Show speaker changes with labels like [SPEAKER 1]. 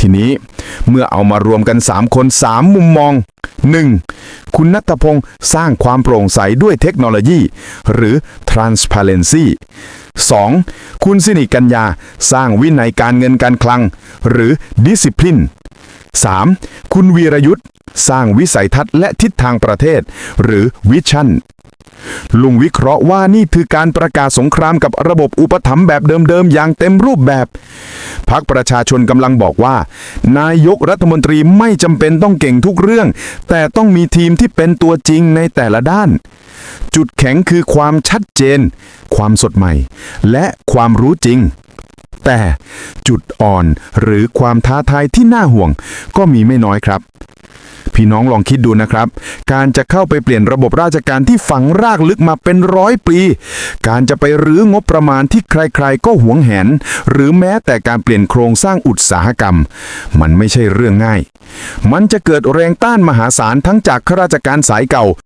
[SPEAKER 1] ทีนี้เมื่อเอามารวมกัน 3 คน 3 มุมมอง 1. คุณนัทพงศ์สร้างความโปร่งใสด้วยเทคโนโลยี หรือ transparency 2. คุณสินิกัญญา สร้างวินัยการเงินการคลัง หรือ discipline 3. คุณวีรยุทธ์สร้างวิสัยทัศน์และทิศทางประเทศ หรือ vision ลุงวิเคราะห์ว่านี่คือการประกาศสงครามกับระบบอุปถัมภ์แบบเดิมๆ อย่างเต็มรูปแบบ พักประชาชนกำลังบอกว่า นายกรัฐมนตรีไม่จำเป็นต้องเก่งทุกเรื่อง แต่ต้องมีทีมที่เป็นตัวจริงในแต่ละด้าน จุดแข็งคือความชัดเจน ความสดใหม่ และความรู้จริง แต่จุดอ่อนหรือความท้าทายที่น่าห่วงก็มีไม่น้อยครับ พี่น้องลองคิดดูนะครับ การจะเข้าไปเปลี่ยนระบบราชการที่ฝังรากลึกมาเป็นร้อยปี การจะไปรื้องบประมาณที่ใครๆ ก็หวงแหน หรือแม้แต่การเปลี่ยนโครงสร้างอุตสาหกรรม มันไม่ใช่เรื่องง่าย มันจะเกิดแรงต้านมหาศาลทั้งจากข้าราชการสายเก่า